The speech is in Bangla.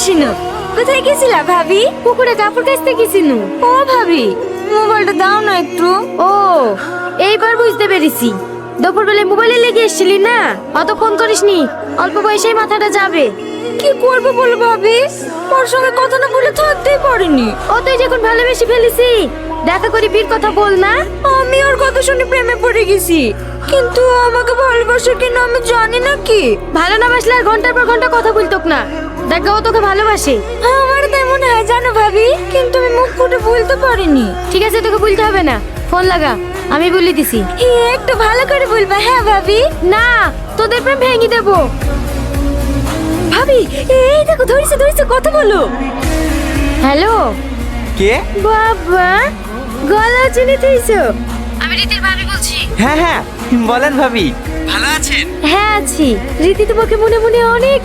এসেছিল কোথায় গেছিলা ভাবি? পুকুরে কাপড় কাচতে গেছিনু। ও ভাবি মোবাইলটা দাও না একটু। ও এইবার বুঝতে পেরেছি। দুপুর বেলায় মোবাইলে লেগে এসেছিলি না? অত ফোন করিসনি অল্প বয়সেই মাথাটা যাবে। কি করব বলো ভাবি? ওর সঙ্গে কথা না বলে থাকতেই পারিনি। ও তুই যখন ভালোবেসে ফেলিসি দেখা করি বীর কথা বল না। আমি ওর কথা শুনে প্রেমে পড়ে গেছি। কিন্তু আমাকে ভালোবাসে কিনা আমি জানি না কি। ভালো না বাসলে আর ঘণ্টার পর ঘণ্টা কথা বলতোক না। দেখ ও তোকে ভালোবাসে। আমার তেমন হয় জানো ভাবি? কিন্তু আমি মুখ ফুটে বলতে পারিনি। ঠিক আছে তোকে বলতে হবে না। ফোন লাগা আমি বলে দিছি। একটু ভালো করে বলবা হ্যাঁ ভাবি? না তোদের প্রেম ভেঙে দেবো। ভাবি এই দেখো ধরেছে ধরেছে কথা বলো। হ্যালো? কে? বাবা গলা চিনি তুইছো আমি রীতির ভাবি বলছি। হ্যাঁ হ্যাঁ বলেন ভাবি। ভালো আছেন? হ্যাঁ আছি। রীতি তোমাকে মনে মনে অনেক